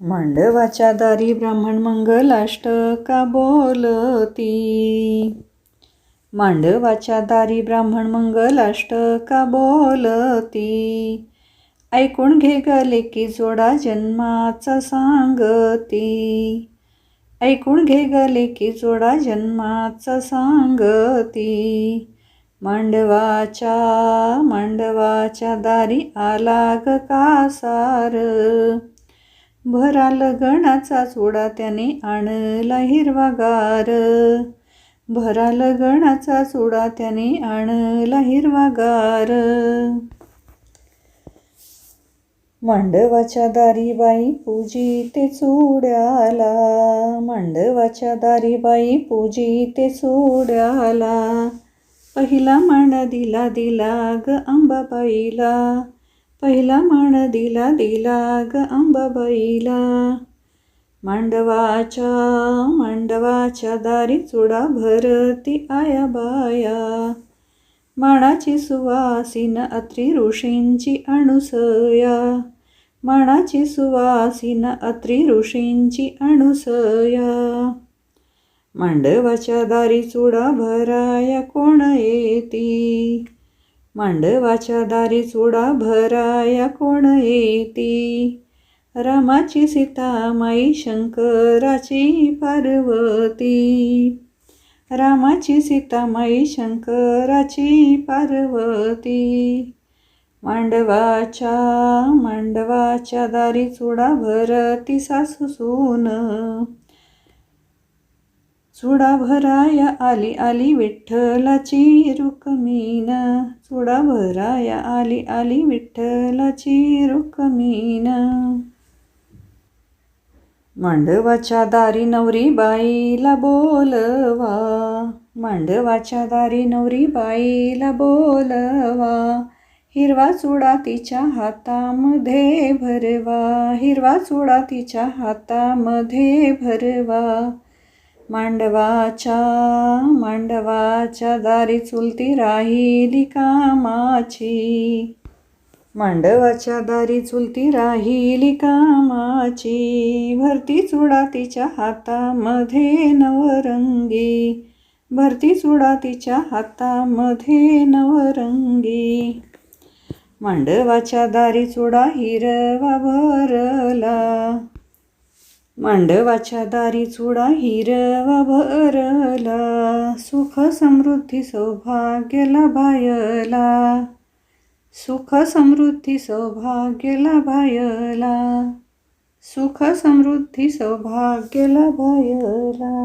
मांडवाच्या दारी ब्राह्मण मंगलाष्टका बोलती? मांडवाच्या दारी ब्राह्मण मंगलाष्टका बोलती? ऐकून घे गले की जोडा जन्माचा सांगती. ऐकून घे गले की जोडा जन्माचा सांगती. मांडवाच्या मांडवाच्या दारी आला ग कासार. भरा लगणाचा चुडा त्याने आणला हिरवागार भरा लगणाचा चुडा त्याने आणला हिरवागार मांडवाच्या दारी बाई पूजी ते चुड्याला मांडवाच्या दारी बाई पूजी ते चुड्याला पहिला मान दिला दिला ग अंबाबाईला पहिला मान दिला दिला ग अंबाबाईला मांडवाच्या मांडवाच्या दारी चुडा भरती आया बाया. माणाची सुवासीन अत्री ऋषींची अणुसया माणाची सुवासीन अत्री ऋषींची अणुसया मांडवाच्या दारी चुडा भराया कोण येती? मांडवाच्या दारी चुडा भराया कोण येती? रामाची सीता माई शंकराची पार्वती. रामाची सीता माई शंकराची पार्वती. मांडवाच्या मांडवाच्या दारी चुडा भरती सासू सून. चुडा भराया आली आली विठ्ठलाची रुक्मीन चुडा भराया आली आली विठ्ठलाची रुक्मीन मांडवाच्या दारी नवरी बाईला बोलवा. मांडवाच्या दारी नवरी बाईला बोलवा. हिरवा चुडा तिच्या हातामध्ये भरवा. हिरवा चुडा तिच्या हातामध्ये भरवा. मांडवाच्या मांडवाच्या दारी चुलती राहिली कामाची. मांडवाच्या दारी चुलती राहिली कामाची. भरती चुडा तिच्या हातामध्ये नवरंगी. भरती चुडा तिच्या हातामध्ये नवरंगी. मांडवाच्या दारी चुडा हिरवा भरला. मांडवाच्या दारी चुडा हिरवा भरला सुख समृद्धी सौभाग्य लाभायला सुख समृद्धी सौभाग्य लाभायला सुख समृद्धी सौभाग्य लाभायला